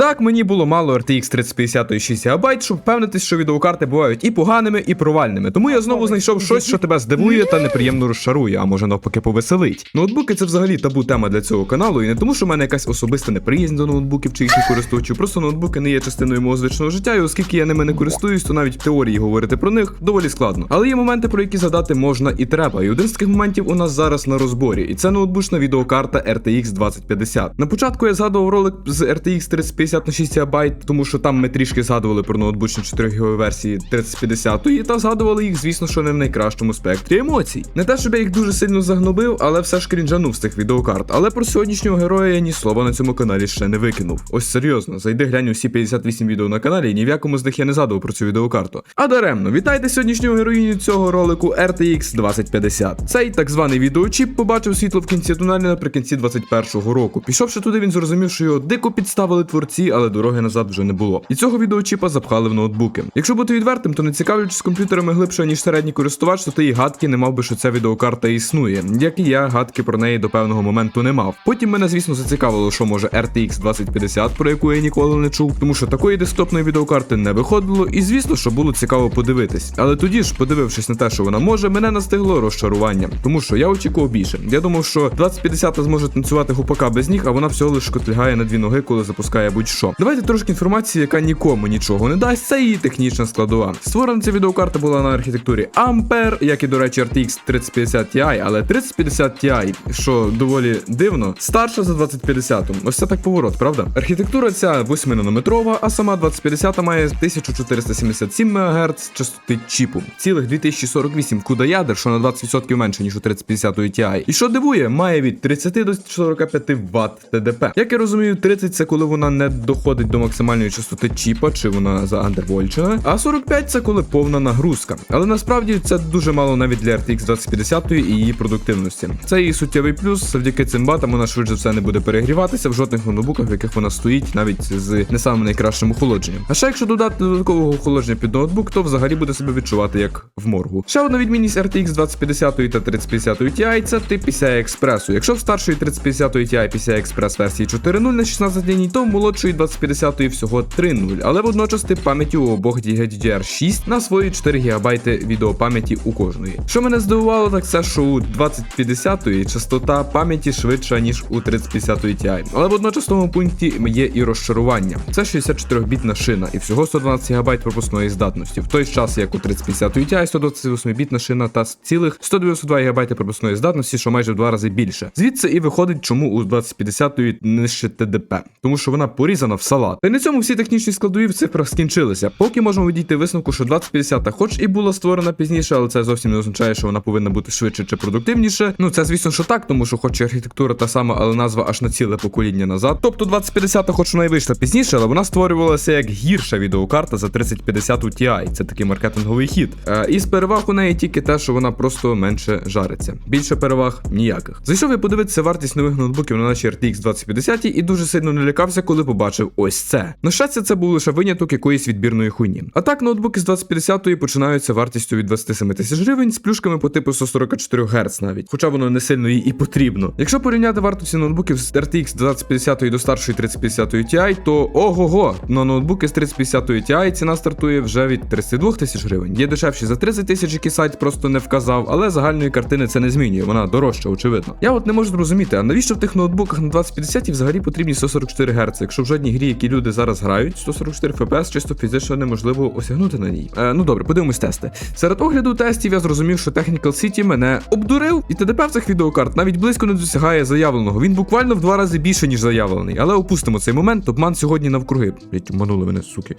Так, мені було мало RTX 3050 і 6 ГБ, щоб впевнитись, що відеокарти бувають і поганими, і провальними. Тому я знову знайшов щось, що тебе здивує та неприємно розчарує, а може навпаки повеселить. Ноутбуки це взагалі табу тема для цього каналу, і не тому, що в мене якась особиста неприязнь до ноутбуків чи їхніх користувачів. Просто ноутбуки не є частиною мого звичного життя, і оскільки я ними не користуюсь, то навіть в теорії говорити про них доволі складно. Але є моменти, про які згадати можна і треба. І один з таких моментів у нас зараз на розборі, і це ноутбучна відеокарта RTX 2050. На початку я згадував ролик з RTX 3050 на 6 ГБ, тому що там ми трішки згадували про ноутбучні 4 ГБ версії 3050 та згадували їх, звісно, що не в найкращому спектрі емоцій. Не те, щоб я їх дуже сильно загнобив, але все ж крінжанув з цих відеокарт. Але про сьогоднішнього героя я ні слова на цьому каналі ще не викинув. Ось серйозно, зайди глянь усі 58 відео на каналі, і ні в якому з них я не згадував про цю відеокарту. А даремно, вітайте сьогоднішнього героїню цього ролику RTX 2050. Цей так званий відеочіп побачив світло в кінці тунелю наприкінці 21-го року. Пішовши туди, він зрозумів, що його дико підставили творці, але дороги назад вже не було. І цього відеочіпа запхали в ноутбуки. Якщо бути відвертим, то не цікавлячись комп'ютерами глибше, ніж середній користувач, то ти і гадки не мав би, що ця відеокарта існує. Як і я, гадки про неї до певного моменту не мав. Потім мене, звісно, зацікавило, що може RTX 2050, про яку я ніколи не чув, тому що такої десктопної відеокарти не виходило, і звісно, що було цікаво подивитись. Але тоді ж, подивившись на те, що вона може, мене настигло розчарування, тому що я очікував більше. Я думав, що 2050 зможе танцювати гупака без ніг, а вона всього лиш котлягає на дві ноги, коли запускає будь-що. Давайте трошки інформації, яка нікому нічого не дасть. Це її технічна складова. Створена ця відеокарта була на архітектурі Ampere, як і до речі, RTX 3050 Ti, але 3050 Ti, що доволі дивно, старша за 2050. Ось це так поворот, правда? Архітектура ця 8-нанометрова, а сама 2050 має 1477 МГц частоти чіпу, цілих 2048 куда ядер, що на 20% менше ніж у 3050 Ti. І що дивує, має від 30 до 45 Вт ТДП. Як я розумію, 30 це коли вона не доходить до максимальної частоти чіпа, чи вона заандервольчена, а 45 це коли повна нагрузка. Але насправді це дуже мало навіть для RTX 2050 і її продуктивності. Це її суттєвий плюс. Завдяки цим батам вона швидше все не буде перегріватися в жодних ноутбуках, в яких вона стоїть, навіть з не самим найкращим охолодженням. А ще якщо додати додаткового охолодження під ноутбук, то взагалі буде себе відчувати як в моргу. Ще одна відмінність RTX 2050 та 3050 Ti це тип PCI Express. Якщо в старшої 3050 Ti PCI Express версії 4.0 на 16 ліній, то в молодшої 2050 всього 3.0, але водночас тип пам'яті у обох DDR6 на свої 4 ГБ відеопам'яті у кожної. Що мене здивувало, так це, що у 2050 частота пам'яті швидша, ніж у 3050 Ti. Але водночас в тому пункті є і розчарування. Це 64-бітна шина і всього 112 ГБ пропускної здатності, в той час як у 3050 Ti 128-бітна шина та цілих 192 ГБ пропускної здатності, що майже в два рази більше. Звідси і виходить, чому у 2050 нижче ТДП, тому що вона порізана в салат. Та й на цьому всі технічні складові в цифрах скінчилися. Поки можемо відійти висновку, що 2050 хоч і була створена пізніше, але це зовсім не означає, що вона повинна бути швидше чи продуктивніше. Ну це звісно, що так, тому що хоч і архітектура та сама, але назва аж на ціле покоління назад. Тобто 2050, хоч вона і вийшла пізніше, але вона створювалася як гірша відеокарта за 3050 Ti. Це такий маркетинговий хід. Е, із переваг у неї тільки те, що вона просто менше жариться. Більше переваг ніяких. Зайшов я подивитися вартість нових ноутбуків на нашій RTX 2050 і дуже сильно не лякався, коли побачив ось це. На щастя, це був лише виняток якоїсь відбірної хуйні. А так, ноутбуки з 2050 починаються вартістю від 27 тисяч гривень з плюшками по типу 144 Гц навіть, хоча воно не сильно їй і потрібно. Якщо порівняти вартості ноутбуків з RTX 2050 до старшої 3050 Ti, то ого-го, на ноутбуки з 3050 Ti ціна стартує вже від 32 тисяч гривень. Є дешевші за 30 тисяч, які сайт просто не вказав, але загальної картини це не змінює, вона дорожча, очевидно. Я от не можу зрозуміти, а навіщо в тих ноутбуках на 2050 взагалі потрібні 144 Гц, якщо жодній грі, які люди зараз грають, 144 FPS чисто фізично неможливо осягнути на ній. Е, ну добре, подивимось тести. Серед огляду тестів я зрозумів, що Technical City мене обдурив, і ТДП в цих відеокарт навіть близько не досягає заявленого. Він буквально в два рази більше, ніж заявлений. Але опустимо цей момент, обман сьогодні навкруги. Блять, обманули мене, суки.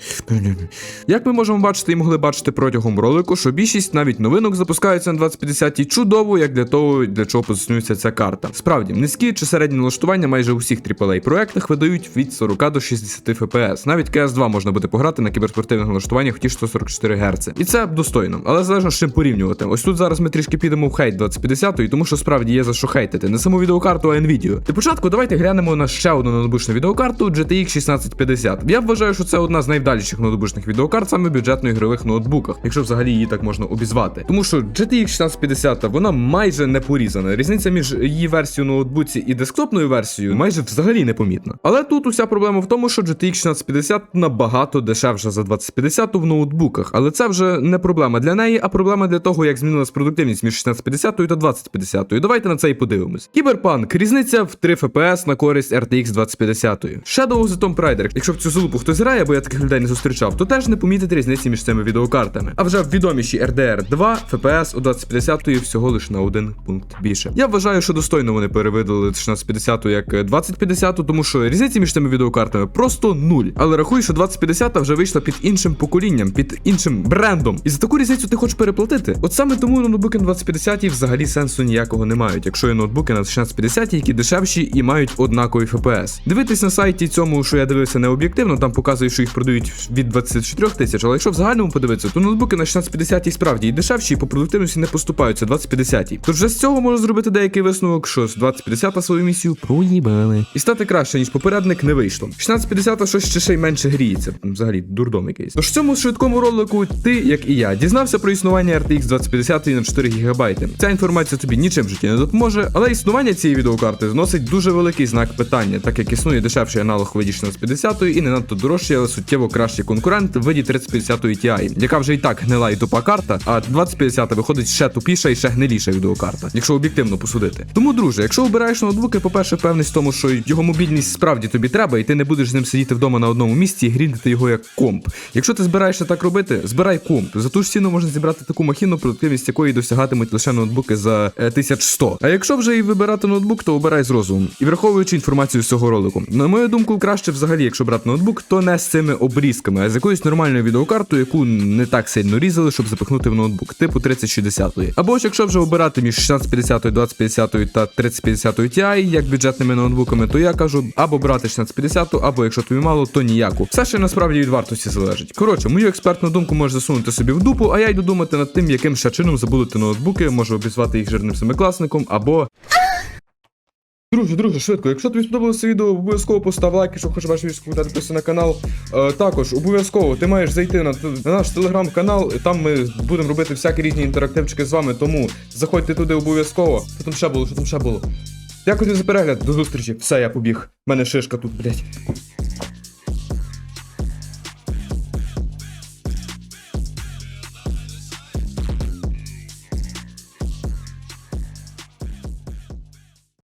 Як ми можемо бачити і могли бачити протягом ролику, що більшість навіть новинок запускаються на 2050 і чудово, як для того, для чого позиціонується ця карта. Справді, низькі чи середні налаштування майже у всіх AAA проектах видають від 40 до 60 FPS. Навіть CS2 можна буде пограти на кіберспортивних налаштуваннях в ті 144 Гц. І це достойно, але залежно з чим порівнювати. Ось тут зараз ми трішки підемо в хейт 2050, тому що справді є за що хейтити. Не саму відеокарту, а Nvidia. Для початку давайте глянемо на ще одну ноутбучну відеокарту GTX 1650. Я вважаю, що це одна з найвдаліших ноутбучних відеокарт саме в бюджетно-ігрових ноутбуках, якщо взагалі її так можна обізвати. Тому що GTX 1650 вона майже не порізана. Різниця між її версією ноутбуці і десктопною версією майже взагалі непомітна. Але тут уся проблема проблема в тому, що GTX 1650 набагато дешевша за 2050 в ноутбуках, але це вже не проблема для неї, а проблема для того, як змінилась продуктивність між 1650 та 2050. Давайте на це і подивимось. Кіберпанк різниця в 3 FPS на користь RTX 2050. Shadow the Tomb Raider. Якщо в цю залупу хтось грає, бо я таких людей не зустрічав, то теж не помітить різниці між цими відеокартами. А вже в відомішій RDR 2 FPS у 2050 всього лише на один пункт більше. Я вважаю, що достойно вони перевидали 1650 як 2050, тому що різниці між цими відеокартами просто нуль. Але рахуй, що 2050 вже вийшла під іншим поколінням, під іншим брендом. І за таку різницю ти хочеш переплатити. От саме тому ноутбуки на 2050 взагалі сенсу ніякого не мають, якщо є ноутбуки на 1650, які дешевші і мають однаковий FPS. Дивитись на сайті цьому, що я дивився не об'єктивно, там показує, що їх продають від 24 тисяч, але якщо в загальному подивитися, то ноутбуки на 1650 справді і дешевші, і по продуктивності не поступаються 2050. Тож вже з цього можна зробити деякий висновок, що з 2050 свою місію проїбали. І стати краще, ніж попередник, не вийшло. 1650 щось ще ще й менше гріється. Взагалі, дурдом якийсь. Тож в цьому швидкому ролику ти, як і я, дізнався про існування RTX 2050 на 4 ГБ. Ця інформація тобі нічим в житті не допоможе, але існування цієї відеокарти зносить дуже великий знак питання, так як існує дешевший аналог виді 1650 і не надто дорожчий, але суттєво кращий конкурент в виді 3050 Ti, яка вже і так гнила і тупа карта, а 2050 виходить ще тупіша і ще гниліша відеокарта, якщо об'єктивно посудити. Тому, друже, якщо обираєш ноутбуки, по-перше, впевненість в тому, що його мобільність справді тобі треба, і ти не будеш з ним сидіти вдома на одному місці і гріндити його як комп. Якщо ти збираєшся так робити, збирай комп. За ту ж ціну можна зібрати таку махіну, продуктивність якої досягатимуть лише ноутбуки за е, 1100. А якщо вже і вибирати ноутбук, то обирай з розумом. І враховуючи інформацію з цього ролику. На мою думку, краще взагалі, якщо брати ноутбук, то не з цими обрізками, а з якоюсь нормальною відеокартою, яку не так сильно різали, щоб запихнути в ноутбук, типу 3060. Або ж якщо вже обирати між 1650, 2050 та 3050 Ti, як бюджетними ноутбуками, то я кажу або брати 1650, або якщо тобі мало, то ніяку. Все ще насправді від вартості залежить. Коротше, мою експертну думку можеш засунути собі в дупу, а я йду думати над тим, яким ще чином забудути ноутбуки, можу обізвати їх жирним семикласником, або. Друже, друже, швидко, якщо тобі сподобалося відео, обов'язково постав лайк, якщо хочеш бачити відео, підписуйся на канал. Е, також обов'язково ти маєш зайти на, на наш телеграм-канал, там ми будемо робити всякі різні інтерактивчики з вами, тому заходьте туди обов'язково. Що там ще було, що там ще було? Дякую за перегляд, до зустрічі. Все, я побіг. У мене шишка тут, блять.